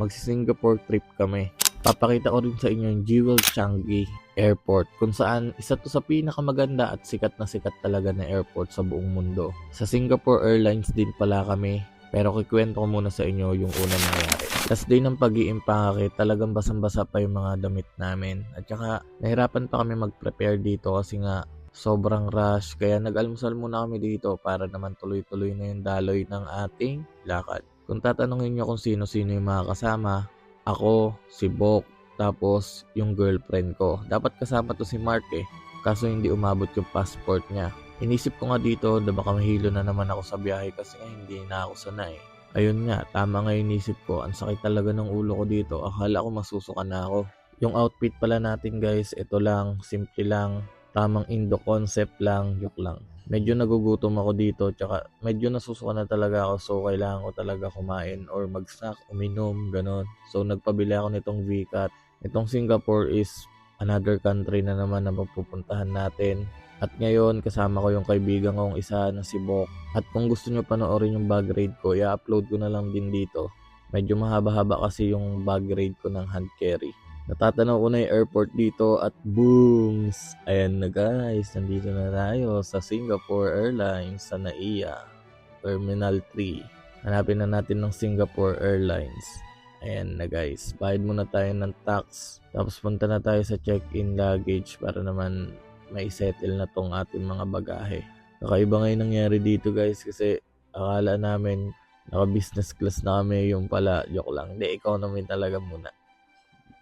magsi-Singapore trip kami. Papakita ko rin sa inyo yung Jewel Changi Airport kung saan isa to sa pinakamaganda at sikat na sikat talaga na airport sa buong mundo. Sa Singapore Airlines din pala kami pero kikwento ko muna sa inyo yung unang nangyari. Last day ng pag iimpake talagang basang-basa pa yung mga damit namin. At saka, nahirapan pa kami mag-prepare dito kasi nga, sobrang rush. Kaya nag-almusal muna kami dito para naman tuloy-tuloy na yung daloy ng ating lakad. Kung tatanungin nyo kung sino-sino yung mga kasama, ako, si Bok, tapos yung girlfriend ko. Dapat kasama to si Mark eh. Kaso hindi umabot yung passport niya. Inisip ko nga dito na baka mahilo na naman ako sa biyahe kasi nga hindi na ako sanay. Ayun nga, tama nga inisip ko. Ang sakit talaga ng ulo ko dito. Akala ko masusuka na ako. Yung outfit pala natin guys, ito lang, simple lang. Tamang Indo concept lang, joke lang. Medyo nagugutom ako dito, tsaka medyo nasusuka na talaga ako so kailangan ko talaga kumain or mag-snack, uminom, ganon. So nagpabili ako nitong VCAT. Itong Singapore is another country na naman na mapupuntahan natin. At ngayon, kasama ko yung kaibigan kong isa na si Bok. At kung gusto nyo panoorin yung bag raid ko, i-upload ko na lang din dito. Medyo mahaba-haba kasi yung bag raid ko ng hand carry. Natatanaw ko na yung airport dito at booms! Ayan na guys, nandito na tayo sa Singapore Airlines sa NAIA, Terminal 3. Hanapin na natin ng Singapore Airlines. Ayan na guys, bayad muna tayo ng tax. Tapos punta na tayo sa check-in luggage para naman may settle na tong ating mga bagahe. Kakaiba ngayon nangyari dito guys kasi akala namin naka business class na kami yung pala joke lang. Hindi, economy talaga muna.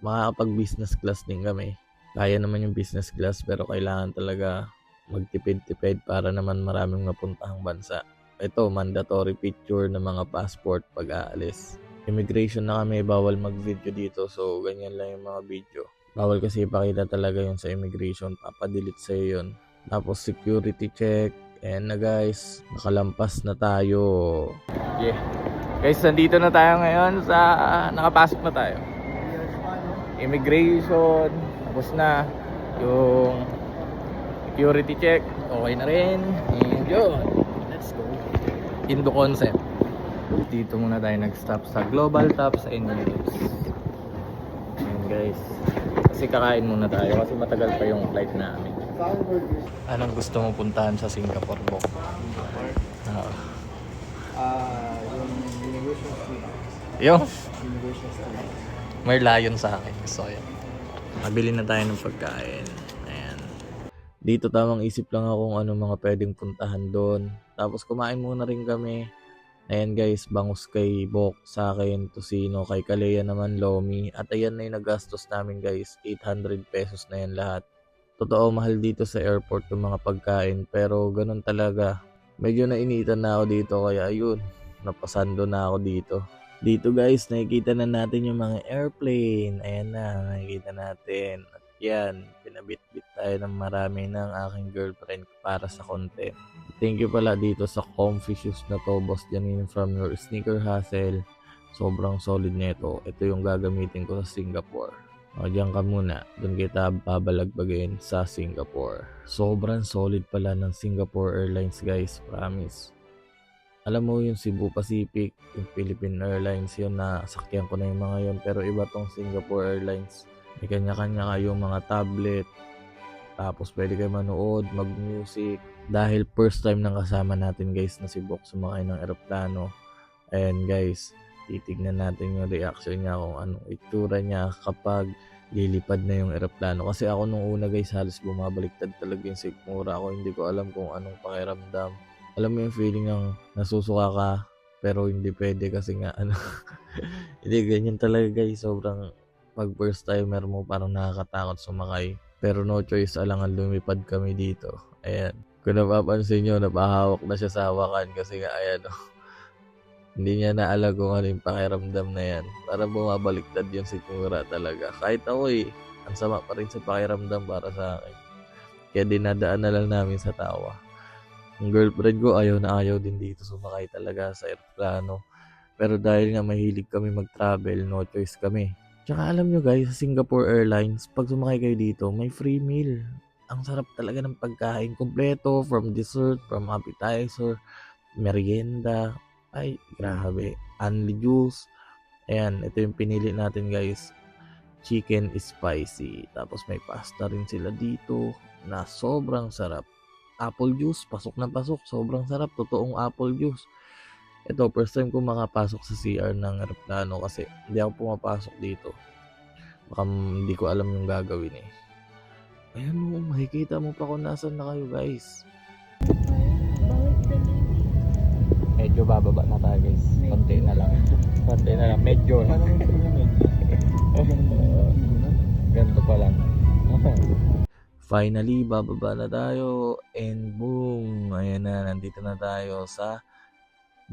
Makakapag business class din kami. Kaya naman yung business class pero kailangan talaga magtipid-tipid para naman maraming mapuntahang bansa. Ito, mandatory picture ng mga passport pag aalis. Immigration na kami, bawal mag-video dito so ganyan lang yung mga video. Bawal kasi ipakita talaga yun sa immigration. Papadelete sa'yo yun. Tapos security check. Ayan na guys. Nakalampas na tayo. Yeah. Guys, nandito na tayo ngayon sa... Nakapasok na tayo. Immigration. Tapos na. Yung security check. Okay na rin. And yun. Let's go. Indo concept. Dito muna tayo nag-stop sa Global Top sa Emirates. Ayan guys. Kasi kakain muna tayo kasi matagal pa yung flight namin. Anong gusto mo puntahan sa Singapore, Bok? Ah, Ah, yung Universal Street. yung Universal Street. May layon sa akin. So, ayan. Mabili na tayo ng pagkain. Ayan. Dito tamang isip lang ako kung ano mga pwedeng puntahan doon. Tapos kumain muna rin kami. Ayan guys, bangus kay Bok, sa akin, Tosino, kay Kalea naman, Lomi. At ayan na yung nagastos namin guys, 800 pesos na yan lahat. Totoo, mahal dito sa airport yung mga pagkain, pero ganun talaga. Medyo nainitan na ako dito, kaya ayun, napasando na ako dito. Dito guys, nakikita na natin yung mga airplane. Ayan na, nakikita natin. At yan, pinabit-bit tayo ng marami ng aking girlfriend para sa content. Thank you pala dito sa comfy shoes na to, Boss Janine from your sneaker hustle. Sobrang solid nito. Ito yung gagamitin ko sa Singapore. O, diyan ka muna. Doon kita babalagbagin sa Singapore. Sobrang solid pala ng Singapore Airlines guys, promise. Alam mo yung Cebu Pacific, yung Philippine Airlines, yun na sakyan ko na yung mga yun. Pero iba tong Singapore Airlines. May kanya-kanya kayong mga tablet. Tapos pwede kayo manood, mag-music. Dahil first time nang kasama natin guys na si Bok sumakay ng eroplano. Ayan guys, titignan natin yung reaction niya kung anong itsura niya kapag lilipad na yung eroplano. Kasi ako nung una guys, halos bumabaliktad talaga yung sikmura ako. Hindi ko alam kung anong pakiramdam. Alam mo yung feeling ng nasusuka ka, pero hindi pwede kasi nga ano. hindi, ganyan talaga guys. Sobrang pag first timer mo, parang nakakatakot sumakay. Pero no choice, alangan lumipad kami dito. Ayan. Kung napapansin nyo, napahawak na siya sa hawakan kasi nga, ayan oh. Hindi niya na alam kung ano yung pakiramdam na yan. Para bumabaliktad yung sikmura talaga. Kahit ako eh, ang sama pa rin sa pakiramdam para sa akin. Kaya dinadaan na lang namin sa tawa. Ang girlfriend ko ayaw na ayaw din dito sumakay talaga sa aeroplano. Pero dahil nga mahilig kami mag-travel, no choice kami. Tsaka alam nyo guys, sa Singapore Airlines, pag sumakay kayo dito, may free meal. Ang sarap talaga ng pagkain. Kompleto, from dessert, from appetizer, merienda. Ay, grabe. Only juice. Ayan, ito yung pinili natin guys. Chicken spicy. Tapos may pasta rin sila dito na sobrang sarap. Apple juice, pasok na pasok. Sobrang sarap. Totoong apple juice. Ito, first time ko makapasok sa CR ng aeroplano kasi hindi ako pumapasok dito. Baka hindi ko alam yung gagawin eh. Ayan mo, makikita mo pa kung nasan na kayo guys. Medyo bababa na tayo guys. Konti na lang. Konti na lang. Medyo. Ganito pa lang. Finally, bababa na tayo. And boom! Ayan na, nandito na tayo sa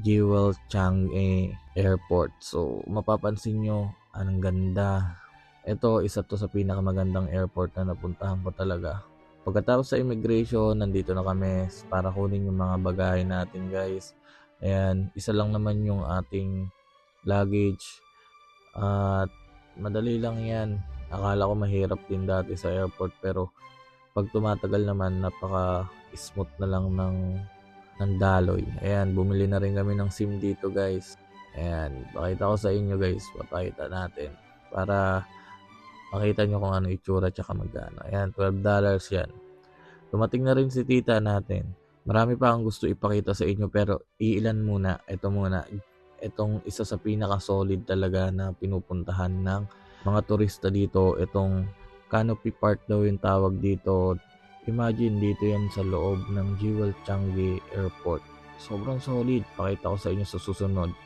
Jewel Chang'e Airport. So, mapapansin nyo, anong ganda. Ito, isa to sa pinakamagandang airport na napuntahan ko talaga. Pagkatapos sa immigration, nandito na kami para kunin yung mga bagay natin guys. Ayan, isa lang naman yung ating luggage. At madali lang yan. Akala ko mahirap din dati sa airport pero pag tumatagal naman napaka smooth na lang ng ng daloy. Ayan, bumili na rin kami ng SIM dito guys. Ayan, pakita ko sa inyo guys, papakita natin para makita nyo kung ano itsura tsaka magkano. Ayan, 12 dollars yan. Dumating na rin si tita natin. Marami pa ang gusto ipakita sa inyo pero iilan muna. Ito muna. Itong isa sa pinaka-solid talaga na pinupuntahan ng mga turista dito. Itong Canopy Park daw yung tawag dito. Imagine dito yan sa loob ng Jewel Changi Airport. Sobrang solid. Pakita ko sa inyo sa susunod.